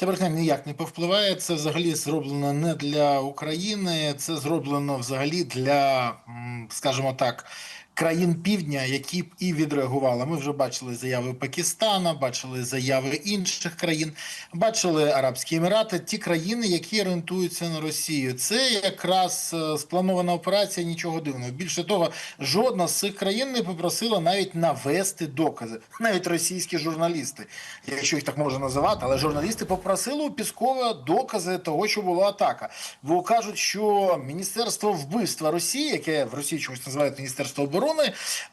Це брехня ніяк не повпливає. Це взагалі зроблено не для України, це зроблено взагалі для, скажімо так, країн півдня, які б і відреагували. Ми вже бачили заяви Пакистана, бачили заяви інших країн, бачили Арабські Емірати, ті країни, які орієнтуються на Росію. Це якраз е, спланована операція, нічого дивного. Більше того, жодна з цих країн не попросила навіть навести докази, навіть російські журналісти, якщо їх так можна називати, але журналісти попросили у Піскова докази того, що була атака. Бо кажуть, що Міністерство вбивства Росії, яке в Росії чомусь називають Міністерство оборони,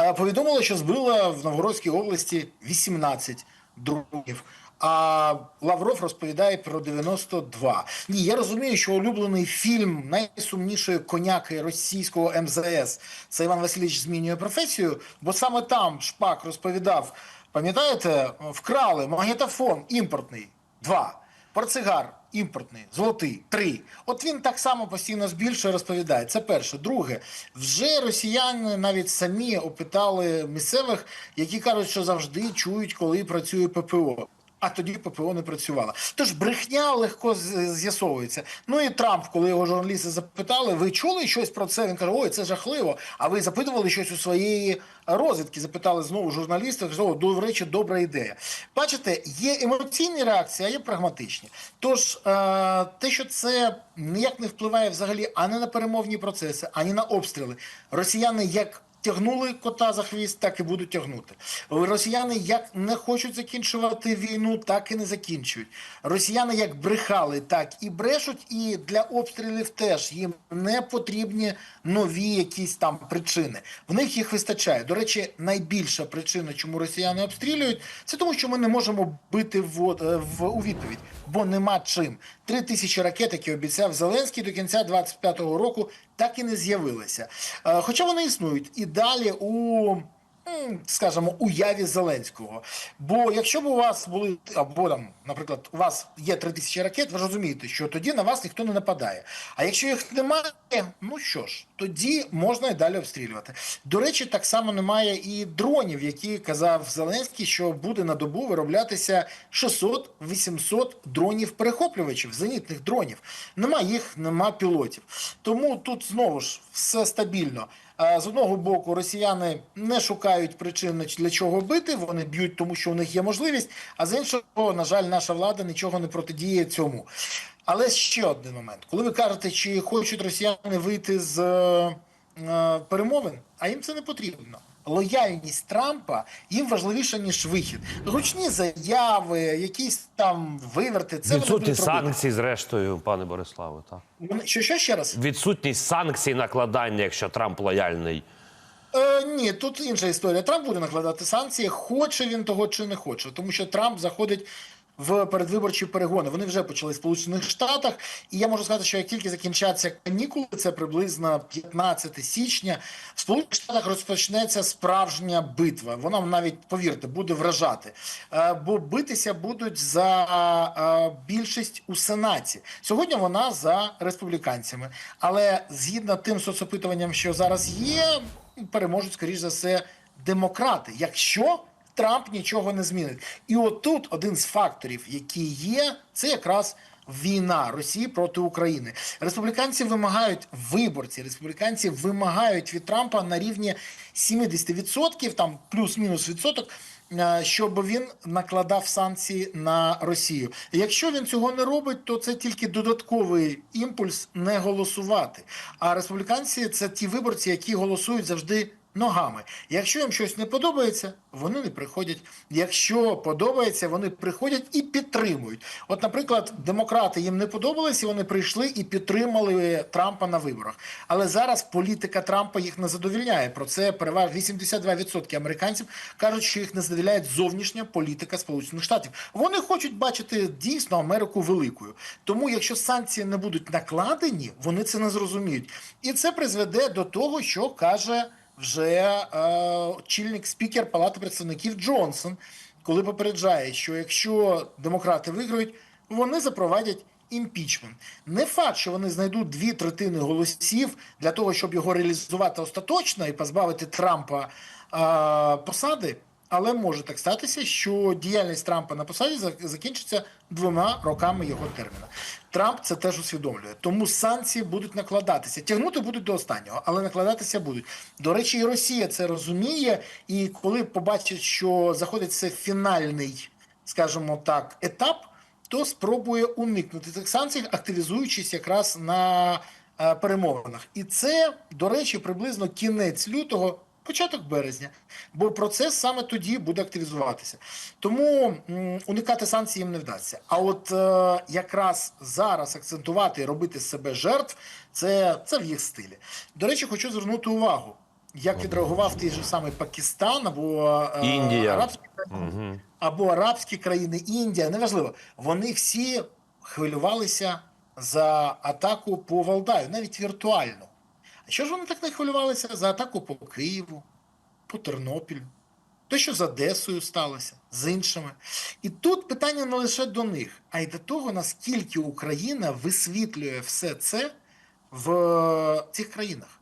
е, повідомило, що збило в Новгородській області 18 дронів. А Лавров розповідає про 92. Ні, я розумію, що улюблений фільм найсумнішої коняки російського МЗС це Іван Васильович змінює професію, бо саме там Шпак розповідав. Пам'ятаєте, вкрали магнітофон імпортний два, портсигар імпортний, золотий три. От він так само постійно збільшує, розповідає. Це перше. Друге, вже росіяни навіть самі опитали місцевих, які кажуть, що завжди чують, коли працює ППО. А тоді ППО не працювала. Тож брехня легко з'ясовується. Ну і Трамп, коли його журналісти запитали, ви чули щось про це? Він каже: Ой, це жахливо. А ви запитували щось у своєї розвідки? Запитали знову журналісти. О, до речі, добра ідея. Бачите, є емоційні реакції, а є прагматичні. Тож е, те, що це ніяк не впливає взагалі ані на перемовні процеси, ані на обстріли. Росіяни як тягнули кота за хвіст, так і будуть тягнути. Росіяни як не хочуть закінчувати війну, так і не закінчують. Росіяни як брехали, так і брешуть, і для обстрілів теж їм не потрібні нові якісь там причини. В них їх вистачає. До речі, найбільша причина, чому росіяни обстрілюють, це тому, що ми не можемо бити в, е, в у відповідь, бо нема чим. Три тисячі ракет, які обіцяв Зеленський до кінця 25-го року, так і не з'явилися. Е, Хоча вони існують і далі у. Скажімо, уяві Зеленського. Бо якщо б у вас були, або там, наприклад, у вас є три тисячі ракет, ви розумієте, що тоді на вас ніхто не нападає. А якщо їх немає, ну що ж, тоді можна і далі обстрілювати. До речі, так само немає і дронів, які казав Зеленський, що буде на добу вироблятися 600-800 дронів-перехоплювачів, зенітних дронів. Нема їх, нема пілотів. Тому тут знову ж все стабільно. З одного боку, росіяни не шукають причин для чого бити, вони б'ють, тому що у них є можливість. А з іншого, на жаль, наша влада нічого не протидіє цьому. Але ще один момент: коли ви кажете, чи хочуть росіяни вийти з е, е, перемовин, а їм це не потрібно. Лояльність Трампа їм важливіша ніж вихід. Гучні заяви, якісь там виверти. Це Відсутність санкцій, зрештою, пане Бориславе. Так. Що, що ще раз? Відсутність санкцій накладання, якщо Трамп лояльний. Е, ні, тут інша історія. Трамп буде накладати санкції, хоче він того чи не хоче, тому що Трамп заходить в передвиборчі перегони. Вони вже почали в Сполучених Штатах, і я можу сказати, що як тільки закінчаться канікули, це приблизно 15 січня. В Сполучених Штатах розпочнеться справжня битва. Вона навіть повірте буде вражати, Е, бо битися будуть за е, більшість у сенаті. Сьогодні вона за республіканцями, але згідно тим соцопитуванням, що зараз є, переможуть, скоріш за все, демократи, якщо Трамп нічого не змінить. І отут один з факторів, які є, це якраз. Війна Росії проти України. Республіканці вимагають виборці. Республіканці вимагають від Трампа на рівні 70%, там плюс-мінус відсоток, е, щоб він накладав санкції на Росію. Якщо він цього не робить, то це тільки додатковий імпульс не голосувати. А республіканці це ті виборці, які голосують завжди. Ногами. Якщо їм щось не подобається, вони не приходять. Якщо подобається, вони приходять і підтримують. От, наприклад, демократи їм не подобались, і вони прийшли і підтримали Трампа на виборах. Але зараз політика Трампа їх не задовільняє. Про це переважно 82% американців кажуть, що їх не задовільняє зовнішня політика Сполучених Штатів. Вони хочуть бачити дійсно Америку великою. Тому, якщо санкції не будуть накладені, вони це не зрозуміють. І це призведе до того, що каже вже е, очільник спікер Палати представників Джонсон, коли попереджає, що якщо демократи виграють, вони запровадять імпічмент. Не факт, що вони знайдуть дві третини голосів для того, щоб його реалізувати остаточно і позбавити Трампа е, посади. Але може так статися, що діяльність Трампа на посаді закінчиться двома роками його терміну. Трамп це теж усвідомлює. Тому санкції будуть накладатися. Тягнути будуть до останнього, але накладатися будуть. До речі, і Росія це розуміє. І коли побачить, що заходить це фінальний, скажімо так, етап, то спробує уникнути цих санкцій, активізуючись якраз на е, перемовинах. І це, до речі, приблизно кінець лютого. Початок березня, бо процес саме тоді буде активізуватися. Тому м, уникати санкцій їм не вдасться. А от е, якраз зараз акцентувати і робити з себе жертв, це, це в їх стилі. До речі, хочу звернути увагу, як відреагував той же самий Пакистан або е, Індія. арабські країни, або арабські країни, Індія, неважливо. Вони всі хвилювалися за атаку по Валдаю, навіть віртуально. А що ж вони так не хвилювалися за атаку по Києву, по Тернопілю? Те, що з Одесою сталося, з іншими. І тут питання не лише до них, а й до того, наскільки Україна висвітлює все це в е, цих країнах.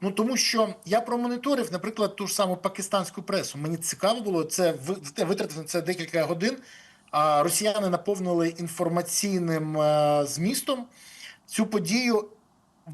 Ну тому що я промоніторив, наприклад, ту ж саму пакистанську пресу. Мені цікаво було це ви- витратив на це декілька годин. А росіяни наповнили інформаційним е, змістом цю подію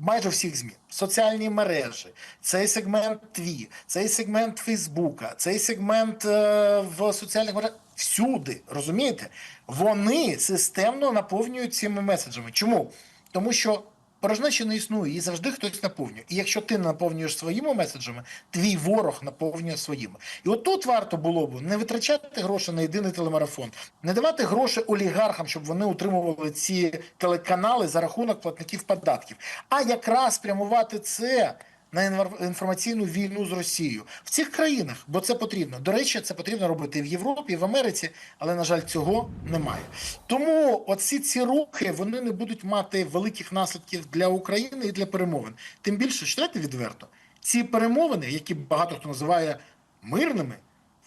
майже всіх змін. Соціальні мережі, цей сегмент Тві, цей сегмент Фейсбука, цей сегмент е, в соціальних мережах. Всюди, розумієте? Вони системно наповнюють цими меседжами. Чому? Тому що порожнечі не існує, її завжди хтось наповнює. І якщо ти наповнюєш своїми меседжами, твій ворог наповнює своїми. І отут варто було б не витрачати гроші на єдиний телемарафон, не давати гроші олігархам, щоб вони утримували ці телеканали за рахунок платників податків, а якраз спрямувати це. На інформаційну війну з Росією в цих країнах, бо це потрібно. До речі, це потрібно робити і в Європі, і в Америці, але на жаль, цього немає. Тому оці ці рухи вони не будуть мати великих наслідків для України і для перемовин. Тим більше, читайте відверто, ці перемовини, які багато хто називає мирними,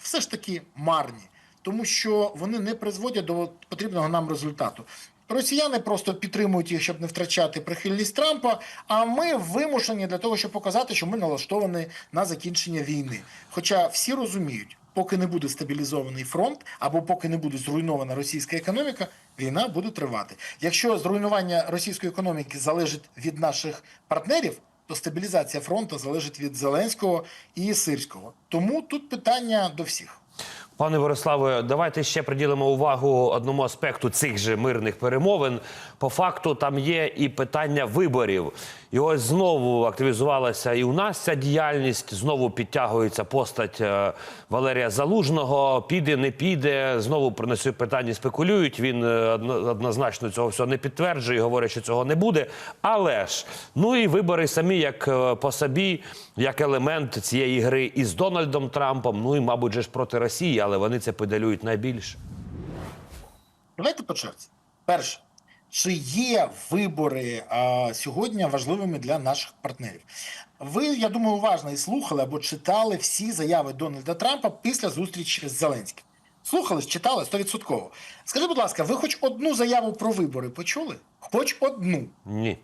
все ж таки марні, тому що вони не призводять до потрібного нам результату. Росіяни просто підтримують їх, щоб не втрачати прихильність Трампа. А ми вимушені для того, щоб показати, що ми налаштовані на закінчення війни. Хоча всі розуміють, поки не буде стабілізований фронт, або поки не буде зруйнована російська економіка, війна буде тривати. Якщо зруйнування російської економіки залежить від наших партнерів, то стабілізація фронту залежить від Зеленського і Сирського. Тому тут питання до всіх. Пане Бориславе, давайте ще приділимо увагу одному аспекту цих же мирних перемовин. По факту там є і питання виборів. І ось знову активізувалася і у нас ця діяльність. Знову підтягується постать е, Валерія Залужного. Піде, не піде. Знову про на питання спекулюють. Він е, однозначно цього всього не підтверджує, говорить, що цього не буде. Але ж ну і вибори самі як е, по собі, як елемент цієї гри із Дональдом Трампом. Ну і мабуть, же ж проти Росії, але вони це педалюють найбільше. Давайте по черзі. Перше, чи є вибори а, сьогодні важливими для наших партнерів? Ви, я думаю, уважно і слухали або читали всі заяви Дональда Трампа після зустрічі з Зеленським. Слухали, читали 100%. Скажіть, будь ласка, ви хоч одну заяву про вибори почули? Хоч одну. Ні.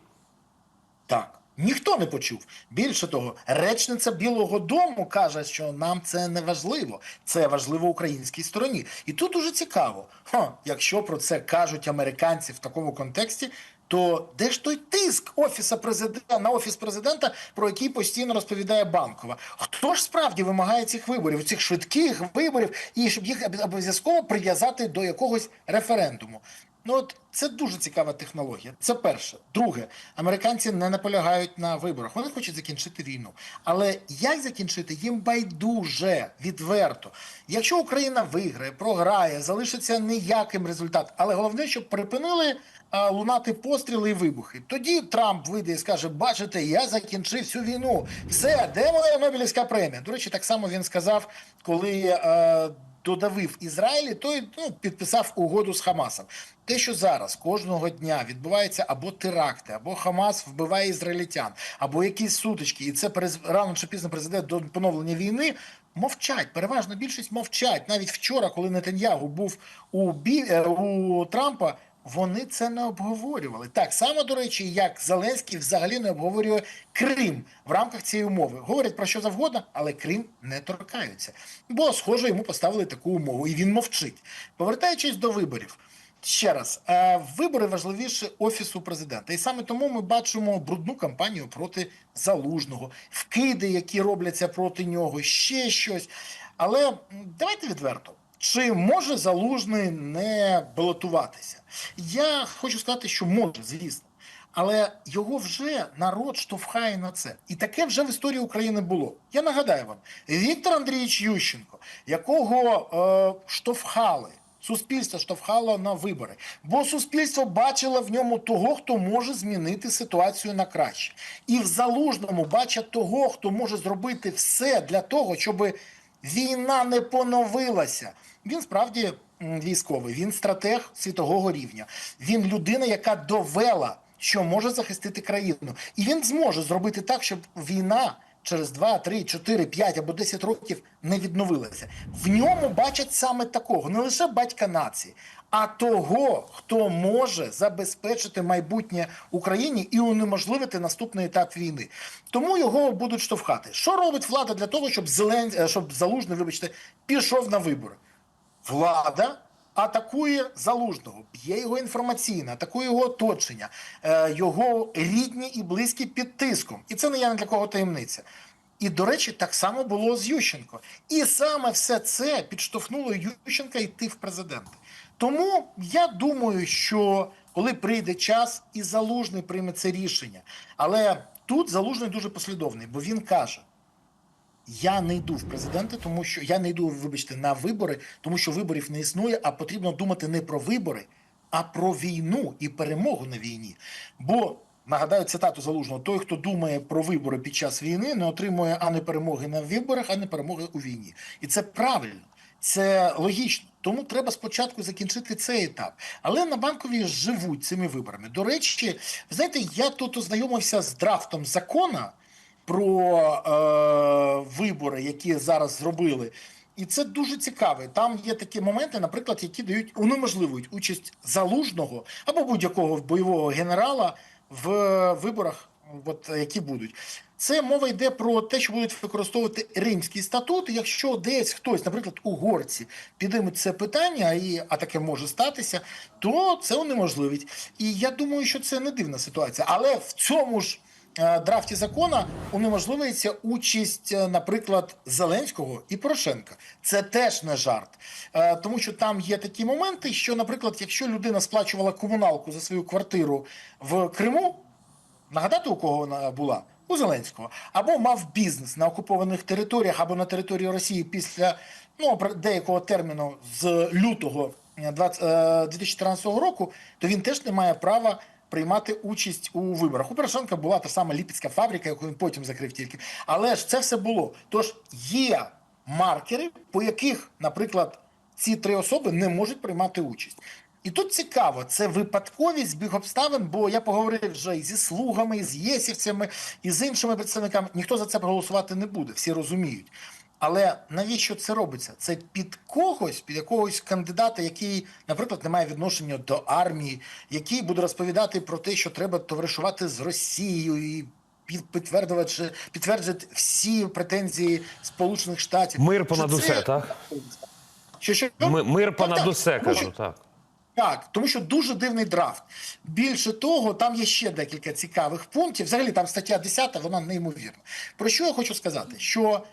Так, ніхто не почув. Більше того, речниця Білого Дому каже, що нам це не важливо. Це важливо українській стороні. І тут дуже цікаво. Ха, якщо про це кажуть американці в такому контексті. То де ж той тиск офіса президента на офіс президента, про який постійно розповідає банкова? Хто ж справді вимагає цих виборів, цих швидких виборів, і щоб їх обов'язково прив'язати до якогось референдуму? Ну от це дуже цікава технологія. Це перше. Друге, американці не наполягають на виборах. Вони хочуть закінчити війну. Але як закінчити їм байдуже відверто. Якщо Україна виграє, програє, залишиться ніяким результат. Але головне, щоб припинили а, лунати постріли і вибухи. Тоді Трамп вийде і скаже: Бачите, я закінчив цю війну. Все, де моя Нобелівська премія? До речі, так само він сказав, коли. е, додавив Ізраїлі, той ну, підписав угоду з Хамасом. Те, що зараз кожного дня відбувається або теракти, або Хамас вбиває ізраїльтян, або якісь сутички, і це рано чи пізно призведе до поновлення війни. Мовчать, переважна більшість мовчать. Навіть вчора, коли Нетаньягу був у бі... е, у Трампа, вони це не обговорювали. Так само, до речі, як Зеленський взагалі не обговорює Крим в рамках цієї умови. Говорять про що завгодно, але Крим не торкаються. Бо, схоже, йому поставили таку умову, і він мовчить. Повертаючись до виборів. Ще раз, е, вибори важливіше офісу президента, і саме тому ми бачимо брудну кампанію проти залужного, вкиди, які робляться проти нього, ще щось. Але давайте відверто. Чи може залужний не балотуватися? Я хочу сказати, що може, звісно. Але його вже народ штовхає на це. І таке вже в історії України було. Я нагадаю вам, Віктор Андрійович Ющенко, якого е, штовхали, суспільство штовхало на вибори, бо суспільство бачило в ньому того, хто може змінити ситуацію на краще. І в залужному бачать того, хто може зробити все для того, щоб війна не поновилася. Він справді військовий, він стратег світового рівня. Він людина, яка довела, що може захистити країну, і він зможе зробити так, щоб війна через 2, 3, 4, 5 або 10 років не відновилася. В ньому бачать саме такого, не лише батька нації, а того, хто може забезпечити майбутнє Україні і унеможливити наступний етап війни. Тому його будуть штовхати. Що робить влада для того, щоб Зелен... е, щоб залужний, вибачте, пішов на вибори? Влада атакує залужного, б'є його інформаційно, атакує його оточення, е, його рідні і близькі під тиском. І це не є ні для кого таємниця. І, до речі, так само було з Ющенко. І саме все це підштовхнуло Ющенка йти в президенти. Тому я думаю, що коли прийде час, і залужний прийме це рішення. Але тут залужний дуже послідовний, бо він каже: я не йду в президенти, тому що я не йду, вибачте, на вибори, тому що виборів не існує, а потрібно думати не про вибори, а про війну і перемогу на війні. Бо нагадаю цитату залужного: той, хто думає про вибори під час війни, не отримує ані перемоги на виборах, ані перемоги у війні. І це правильно. Це логічно, тому треба спочатку закінчити цей етап. Але на банковій живуть цими виборами. До речі, знаєте, я тут ознайомився з драфтом закона про е, вибори, які зараз зробили. І це дуже цікаво. Там є такі моменти, наприклад, які дають унеможливують участь залужного або будь-якого бойового генерала в виборах, от, які будуть. Це мова йде про те, що будуть використовувати римський статут. Якщо десь хтось, наприклад, угорці, підіймуть це питання, і, а таке може статися, то це унеможливить. І я думаю, що це не дивна ситуація. Але в цьому ж е, драфті закона унеможливується участь, е, наприклад, Зеленського і Порошенка. Це теж не жарт, Е, тому що там є такі моменти, що, наприклад, якщо людина сплачувала комуналку за свою квартиру в Криму, нагадати, у кого вона була? У Зеленського або мав бізнес на окупованих територіях або на території Росії після ну деякого терміну з лютого е, 20, е, 2014 року, то він теж не має права приймати участь у виборах. У Порошенка була та сама ліпецька фабрика, яку він потім закрив тільки. Але ж це все було. Тож є маркери, по яких, наприклад, ці три особи не можуть приймати участь. І тут цікаво, це випадковість збіг обставин, бо я поговорив вже і зі слугами, і з єсівцями, і з іншими представниками. Ніхто за це проголосувати не буде, всі розуміють. Але навіщо це робиться? Це під когось, під якогось кандидата, який, наприклад, не має відношення до армії, який буде розповідати про те, що треба товаришувати з Росією і під- підтверджувати, підтверджувати всі претензії Сполучених Штатів. Мир понад Що це- усе, так? Що, що? Ми- Мир понад так. усе, кажу, що- так. так, тому що дуже дивний драфт. Більше того, там є ще декілька цікавих пунктів. Взагалі, там стаття 10, вона неймовірна. Про що я хочу сказати? Що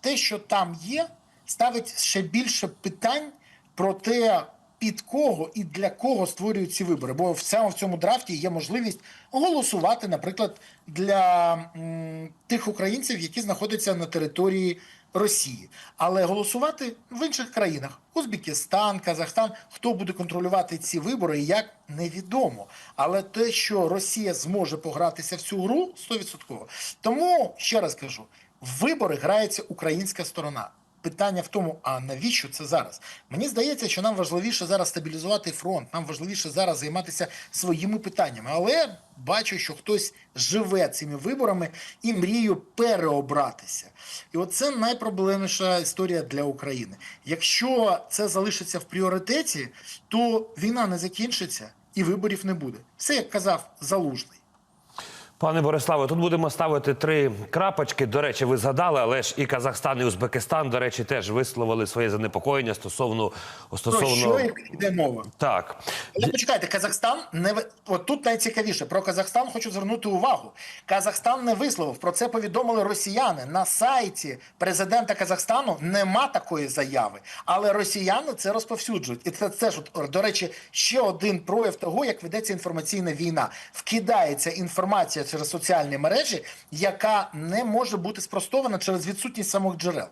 те, що там є, ставить ще більше питань про те, під кого і для кого створюють ці вибори. Бо саме в цьому драфті є можливість голосувати, наприклад, для м, тих українців, які знаходяться на території Росії, але голосувати в інших країнах Узбекистан, Казахстан, хто буде контролювати ці вибори як невідомо. Але те, що Росія зможе погратися в цю гру, 100%. Тому ще раз кажу: в вибори грається українська сторона. питання в тому, а навіщо це зараз? Мені здається, що нам важливіше зараз стабілізувати фронт, нам важливіше зараз займатися своїми питаннями. Але бачу, що хтось живе цими виборами і мріє переобратися. І оце найпроблемніша історія для України. Якщо це залишиться в пріоритеті, то війна не закінчиться і виборів не буде. Все як казав Залужний. Пане Бориславе, тут будемо ставити три крапочки. До речі, ви згадали, але ж і Казахстан, і Узбекистан, до речі, теж висловили своє занепокоєння стосовно Про стосовно що йде мова? так. Але почекайте, Казахстан не от тут найцікавіше. Про Казахстан хочу звернути увагу. Казахстан не висловив. Про це повідомили росіяни. На сайті президента Казахстану нема такої заяви. Але росіяни це розповсюджують. І це, це ж до речі, ще один прояв того, як ведеться інформаційна війна. Вкидається інформація через соціальні мережі, яка не може бути спростована через відсутність самих джерел.